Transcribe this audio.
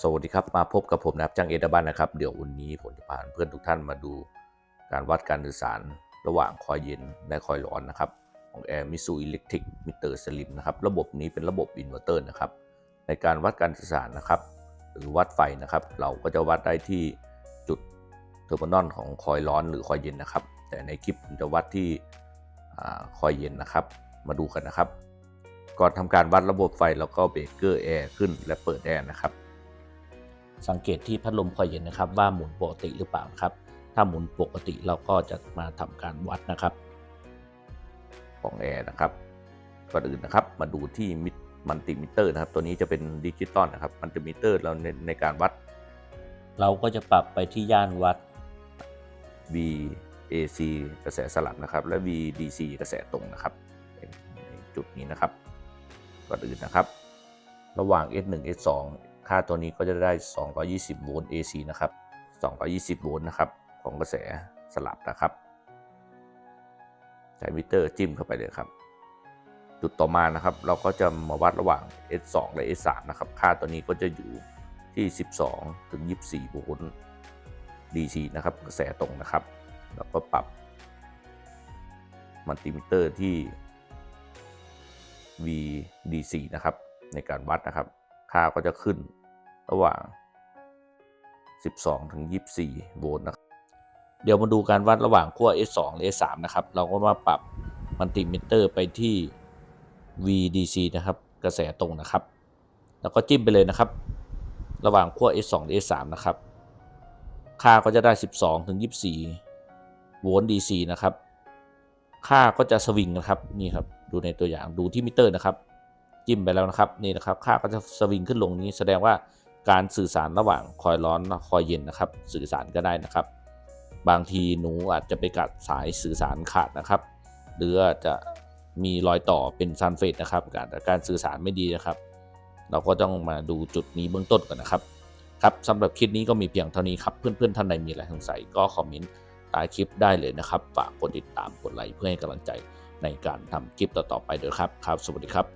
สวัสดีครับ มาพบกับผมนะครับจ้างเอดบันนะครับ เดี๋ยววันนี้ผมจะพาเพื่อนทุกท่านมาดูการวัดการสื่อสารระหว่างคอยเย็นและคอยร้อนนะครับ ของ Air m i s u Electric Meter Slim นะครับ ระบบนี้เป็นระบบอินเวอร์เตอร์นะครับ ในการวัดการสื่อสารนะครับ หรือวัดไฟนะครับ เราก็จะวัดได้ที่จุดเทอร์มินอลของคอยร้อนหรือคอยเย็นนะครับ แต่ในคลิปผมจะวัดที่คอยเย็นนะครับ มาดูกันนะครับ ก่อนทำการวัดระบบไฟเราก็เบรกเกอร์แอร์ขึ้นและเปิดแอร์นะครับ สังเกตที่พัดลมคอยเย็นนะครับ ว่าหมุนปกติหรือเปล่านะครับ ถ้าหมุนปกติเราก็จะมาทำการวัดนะครับของแอร์นะครับก่อนอื่นนะครับ มาดูที่มิมันติมิเตอร์นะครับ ตัวนี้จะเป็นดิจิตอลนะครับมันติมิเตอร์เราในในการวัด เราก็จะปรับไปที่ย่านวัด VAC กระแสสลับนะครับ และ VDC กระแสตรงนะครับในจุดนี้นะครับก่อนอื่นนะครับ ระหว่าง S1 S2 ค่าตัวนี้ก็จะได้ 220 โวลต์ AC นะครับ 220 โวลต์นะครับ ของกระแสสลับนะครับใช้มิเตอร์จิ้มเข้าไปเลยครับ จุดต่อมานะครับ เราก็จะมาวัดระหว่าง S2 และ S3 นะครับ ค่าตัวนี้ก็จะอยู่ที่ 12 ถึง 24 โวลต์ DC นะครับ กระแสตรงนะครับ แล้วก็ปรับมัลติมิเตอร์ที่ VDC นะครับ ในการวัดนะครับ ค่าก็จะขึ้น ระหว่าง 12 ถึง 24 โวลต์นะครับเดี๋ยวมาดูการวัดระหว่างขั้ว S2 และ S3 นะครับ เราก็มาปรับมัลติมิเตอร์ไปที่ VDC นะครับ กระแสตรงนะครับ แล้วก็จิ้มไปเลยนะครับ ระหว่างขั้ว S2 และ S3 นะครับ ค่าก็จะได้ 12 ถึง 24 โวลต์ DC นะครับ ค่าก็จะสวิงนะครับ นี่ครับ ดูในตัวอย่าง ดูที่มิเตอร์นะครับ จิ้มไปแล้วนะครับ นี่นะครับ ค่าก็จะสวิงขึ้นลงนี้ แสดงว่า การสื่อสารระหว่างคอยร้อนคอยเย็นนะครับ สื่อสารก็ได้นะครับ บางทีหนูอาจจะไปกัดสายสื่อสารขาดนะครับ หรืออาจจะมีรอยต่อเป็นซันเฟตนะครับการการสื่อสารไม่ดีนะครับ เราก็ต้องมาดูจุดนี้เบื้องต้นก่อนนะครับครับสำหรับคลิปนี้ก็มีเพียงเท่านี้ครับ เพื่อนๆท่านใดมีอะไรสงสัยก็คอมเมนต์ใต้คลิปได้เลยนะครับ ฝากกดติดตามกดไลค์เพื่อให้กำลังใจในการทำคลิปต่อๆไปด้วยครับครับ สวัสดีครับ